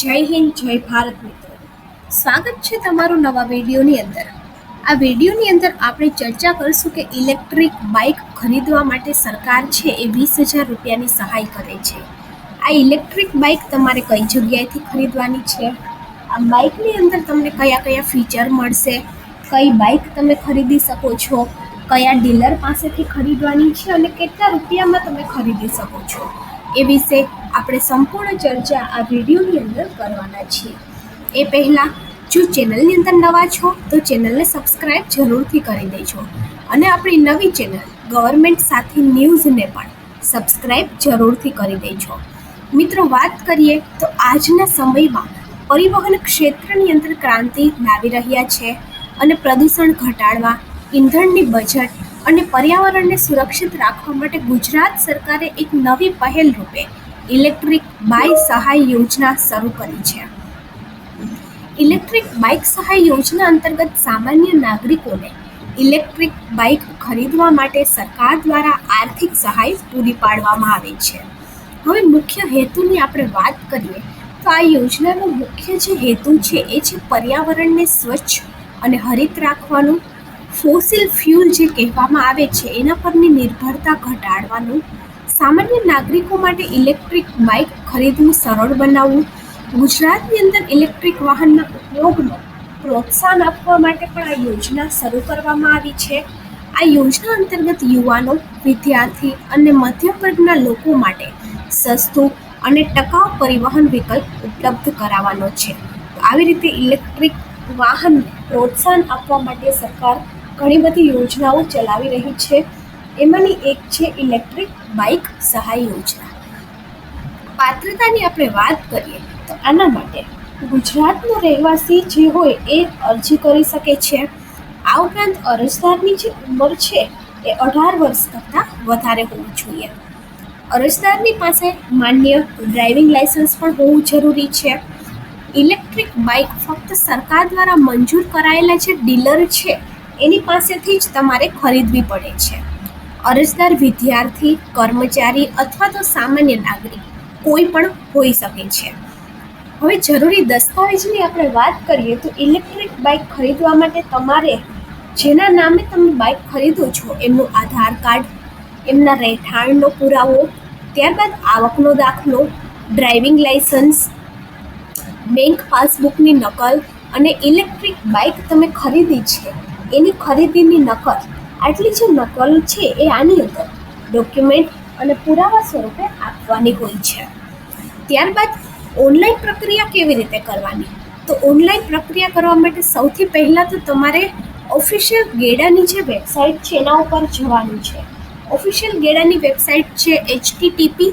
જય હિન્દ, જય ભારત મિત્રો. સ્વાગત છે તમારું નવા વિડીયોની અંદર. આ વિડીયોની અંદર આપણે ચર્ચા કરીશું કે ઇલેક્ટ્રિક બાઇક ખરીદવા માટે સરકાર છે એ વીસ હજાર રૂપિયાની સહાય કરે છે. આ ઇલેક્ટ્રિક બાઇક તમારે કઈ જગ્યાએથી ખરીદવાની છે? આ બાઇકની અંદર તમને કયા કયા ફીચર મળશે? કઈ બાઇક તમે ખરીદી શકો છો? કયા ડીલર પાસેથી ખરીદવાની છે અને કેટલા રૂપિયામાં તમે ખરીદી શકો છો? એ વિશે આપણે સંપૂર્ણ ચર્ચા આ વિડીયોની અંદર કરવાના છીએ. એ પહેલાં, જો ચેનલની અંદર નવા છો, તો ચેનલને સબસ્ક્રાઈબ જરૂરથી કરી દેજો. અને આપણી નવી ચેનલ, ગવર્મેન્ટ સાથે ન્યૂઝને પણ સબસ્ક્રાઈબ જરૂરથી કરી દેજો. મિત્રો, વાત કરીએ તો આજના સમયમાં પરિવહન ક્ષેત્રની અંદર ક્રાંતિ લાવી રહ્યા છે અને પ્રદૂષણ ઘટાડવા, ઈંધણની બચત અને પર્યાવરણને સુરક્ષિત રાખવા માટે ગુજરાત સરકારે એક નવી પહેલ રૂપે ઇલેક્ટ્રિક બાઇક સહાય યોજના શરૂ કરી છે. ઇલેક્ટ્રિક બાઇક સહાય યોજના અંતર્ગત સામાન્ય નાગરિકોને ઇલેક્ટ્રિક બાઇક ખરીદવા માટે સરકાર દ્વારા આર્થિક સહાય પૂરી પાડવામાં આવે છે. હવે મુખ્ય હેતુની આપણે વાત કરીએ, તો આ યોજનાનો મુખ્ય જે હેતુ છે એ છે પર્યાવરણને સ્વચ્છ અને હરિત રાખવાનું ફોસિલ ફ્યુલ જે કહેવામાં આવે છે, એના પરની નિર્ભરતા ઘટાડવાનું, સામાન્ય નાગરિકો માટે ઇલેક્ટ્રિક બાઇક ખરીદવું સરળ બનાવવું, ગુજરાતની અંદર ઇલેક્ટ્રિક વાહનના ઉપયોગનો પ્રોત્સાહન આપવા માટે પણ આ યોજના શરૂ કરવામાં આવી છે. આ યોજના અંતર્ગત યુવાનો, વિદ્યાર્થી અને મધ્યમ વર્ગના લોકો માટે સસ્તું અને ટકાઉ પરિવહન વિકલ્પ ઉપલબ્ધ કરાવવાનો છે. આવી રીતે ઇલેક્ટ્રિક વાહન પ્રોત્સાહન આપવા માટે સરકાર ઘણી બધી યોજનાઓ ચલાવી રહી છે. એમાંની એક છે ઇલેક્ટ્રિક બાઇક સહાય યોજના. પાત્રતાની આપણે વાત કરીએ તો આના માટે ગુજરાતનો રહેવાસી જે હોય એ અરજી કરી શકે છે. આ ઉપરાંત અરજદારની જે ઉંમર છે એ અઢાર વર્ષ કરતાં વધારે હોવી જોઈએ. અરજદારની પાસે માન્ય ડ્રાઇવિંગ લાઇસન્સ પણ હોવું જરૂરી છે. ઇલેક્ટ્રિક બાઇક ફક્ત સરકાર દ્વારા મંજૂર કરાયેલા જે ડીલર છે એની પાસેથી જ તમારે ખરીદવી પડે છે. અરજદાર વિદ્યાર્થી, કર્મચારી અથવા તો સામાન્ય નાગરિક કોઈ પણ હોઈ શકે છે. હવે જરૂરી દસ્તાવેજની આપણે વાત કરીએ તો ઇલેક્ટ્રિક બાઇક ખરીદવા માટે તમારે જેના નામે તમે બાઇક ખરીદો છો, એમનું આધાર કાર્ડ, એમના રહેઠાણનો પુરાવો, ત્યારબાદ આવકનો દાખલો, ડ્રાઇવિંગ લાઇસન્સ, બેંક પાસબુકની નકલ અને ઇલેક્ટ્રિક બાઇક તમે ખરીદી છે. એની ખરીદીની નકલ. આટલી જે નકલ છે એ આની અંદર ડોક્યુમેન્ટ અને પુરાવા સ્વરૂપે આપવાની હોય છે. ત્યારબાદ ઓનલાઈન પ્રક્રિયા કેવી રીતે કરવાની? તો ઓનલાઈન પ્રક્રિયા કરવા માટે સૌથી પહેલાં તો તમારે ઓફિશિયલ ગેડાની જે વેબસાઇટ છે એના ઉપર જવાનું છે. ઓફિશિયલ ગેડાની વેબસાઇટ છે HTTP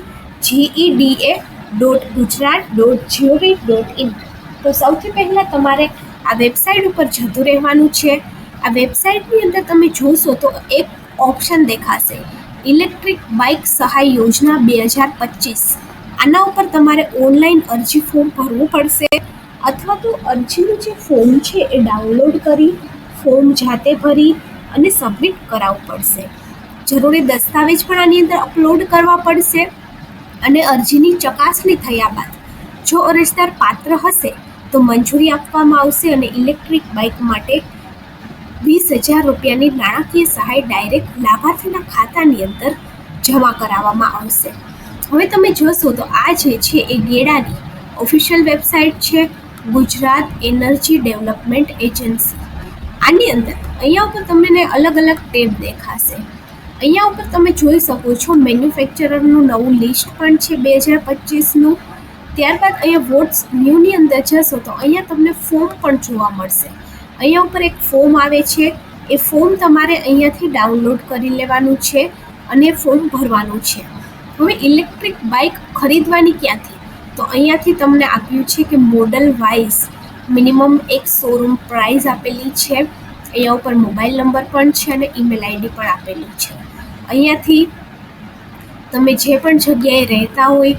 GEDA dot Gujarat dot GOV dot IN તો સૌથી પહેલાં તમારે આ વેબસાઇટ ઉપર જતું રહેવાનું છે. આ વેબસાઇટની અંદર તમે જોશો તો એક ઓપ્શન દેખાશે. ઇલેક્ટ્રિક બાઇક સહાય યોજના બે હજાર પચીસ. આના ઉપર તમારે ઓનલાઈન અરજી ફોર્મ ભરવું પડશે અથવા તો અરજીનું જે ફોર્મ છે એ ડાઉનલોડ કરી ફોર્મ જાતે ભરી અને સબમિટ કરાવવું પડશે. જરૂરી દસ્તાવેજ પણ આની અંદર અપલોડ કરવા પડશે અને અરજીની ચકાસણી થયા બાદ જો અરજદાર પાત્ર હશે તો મંજૂરી આપવામાં આવશે અને ઇલેક્ટ્રિક બાઇક માટે વીસ હજાર રૂપિયાની નાણાકીય સહાય ડાયરેક્ટ લાભાર્થીના ખાતાની અંદર જમા કરાવવામાં આવશે. હવે તમે જોશો તો આ જે છે એ ગેડાની ઓફિશિયલ વેબસાઇટ છે, ગુજરાત એનર્જી ડેવલપમેન્ટ એજન્સી. આની અંદર અહીંયા ઉપર તમને અલગ અલગ ટેબ દેખાશે. અહીંયા ઉપર તમે જોઈ શકો છો મેન્યુફેક્ચરરનું નવું લિસ્ટ પણ છે બે હજાર પચીસનું. ત્યારબાદ અહીંયા વોટ્સ ન્યૂની અંદર જશો તો અહીંયા તમને ફોર્મ પણ જોવા મળશે. અહીંયા ઉપર એક ફોર્મ આવે છે. એ ફોર્મ તમારે અહીંયાથી ડાઉનલોડ કરી લેવાનું છે અને ફોર્મ ભરવાનું છે. હવે ઇલેક્ટ્રિક બાઇક ખરીદવાની ક્યાંથી? તો અહીંયાથી તમને આપ્યું છે કે મોડલ વાઇઝ મિનિમમ એક શોરૂમ પ્રાઇઝ આપેલી છે. અહીંયા ઉપર મોબાઈલ નંબર પણ છે અને ઈમેલ આઈડી પણ આપેલી છે. અહીંયાથી તમે જે પણ જગ્યાએ રહેતા હોય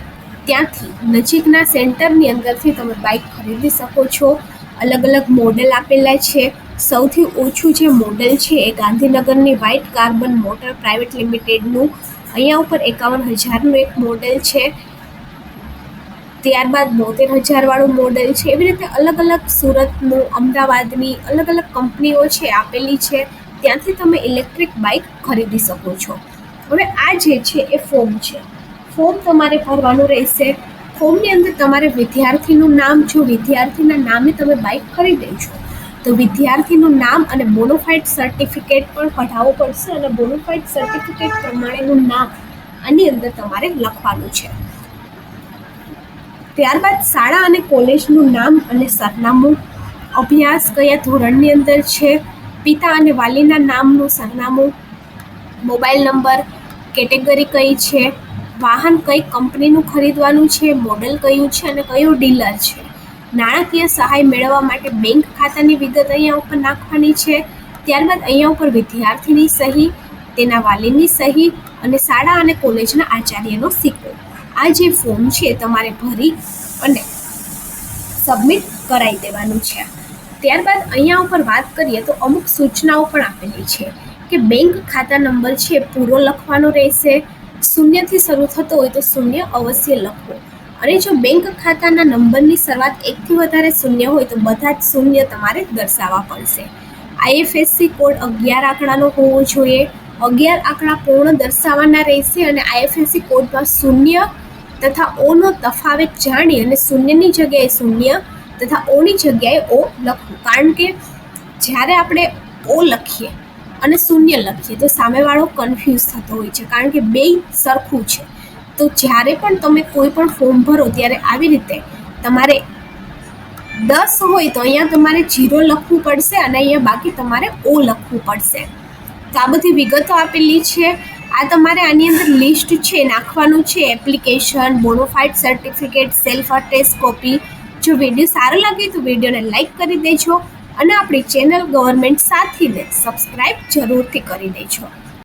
ત્યાંથી નજીકના સેન્ટરની અંદરથી તમે બાઇક ખરીદી શકો છો. અલગ અલગ મોડેલ આપેલા છે. સૌથી ઓછું જે મોડેલ છે એ ગાંધીનગરની વ્હાઇટ કાર્બન મોટર પ્રાઇવેટ લિમિટેડનું. અહીંયા ઉપર એકાવન હજારનું એક મોડેલ છે. ત્યારબાદ બોતેર હજારવાળું મોડેલ છે. એવી રીતે અલગ અલગ સુરતનું, અમદાવાદની અલગ અલગ કંપનીઓ છે આપેલી છે. ત્યાંથી તમે ઇલેક્ટ્રિક બાઇક ખરીદી શકો છો. હવે આ જે છે એ ફોર્મ છે. ફોર્મ તમારે ભરવાનું રહેશે. ફોર્મની અંદર તમારે વિદ્યાર્થીનું નામ જો વિદ્યાર્થીના નામે તમે બાઇક ખરીદો છો, તો વિદ્યાર્થીનું નામ અને બોનોફાઇડ સર્ટિફિકેટ પણ કઢાવવું પડશે અને બોનોફાઇડ સર્ટિફિકેટ પ્રમાણેનું નામ આની અંદર તમારે લખવાનું છે. ત્યારબાદ શાળા અને કોલેજનું નામ અને સરનામું, અભ્યાસ કયા ધોરણની અંદર છે, પિતા અને વાલીના નામનું સરનામું, મોબાઈલ નંબર, કેટેગરી કઈ છે વાહન કઈ કંપનીનું ખરીદવાનું છે મોડલ કયું છે અને કયું ડીલર છે? નાણાકીય સહાય મેળવવા માટે બેંક ખાતાની વિગત અહીંયા ઉપર નાખવાની છે. ત્યારબાદ અહીંયા ઉપર વિદ્યાર્થીની સહી, તેના વાલીની સહી અને શાળા અને કોલેજના આચાર્યનો સિક્કો. આ જે ફોર્મ છે તમારે ભરી અને સબમિટ કરાવી દેવાનું છે. ત્યારબાદ અહીંયા ઉપર વાત કરીએ તો અમુક સૂચનાઓ પણ આપેલી છે કે બેંક ખાતા નંબર છે, પૂરો લખવાનો રહેશે. શૂન્યથી શરૂ થતો હોય તો શૂન્ય અવશ્ય લખો. અને જો બેંક ખાતાના નંબરની શરૂઆત એકથી વધારે શૂન્ય હોય તો બધા જ શૂન્ય તમારે દર્શાવવા પડશે. આઈએફએસસી કોડ અગિયાર આંકડાનો હોવો જોઈએ. અગિયાર આંકડા પૂર્ણ દર્શાવવાના રહેશે અને આઈએફએસસી કોડમાં શૂન્ય તથા ઓનો તફાવત જાણી અને શૂન્યની જગ્યાએ શૂન્ય તથા ઓની જગ્યાએ ઓ લખવું કારણ કે જ્યારે આપણે ઓ લખીએ અને શૂન્ય લખીએ. તો સામેવાળો કન્ફ્યુઝ થતો હોય છે, કારણ કે બે સરખું છે. તો જ્યારે પણ તમે કોઈ પણ ફોર્મ ભરો ત્યારે આવી રીતે તમારે દસ હોય તો અહીંયા તમારે જીરો લખવું પડશે અને અહીંયા બાકી તમારે ઓ લખવું પડશે. તો આ બધી વિગતો આપેલી છે. આ તમારે આની અંદર લિસ્ટ છે, નાખવાનું છે application bonafide certificate self attest copy જો વીડિયો સારો લાગે તો વિડીયોને લાઇક કરી દેજો. અને આપણી ચેનલ ગવર્મેન્ટ સાથીને સબસ્ક્રાઈબ જરૂરથી કરી દેજો.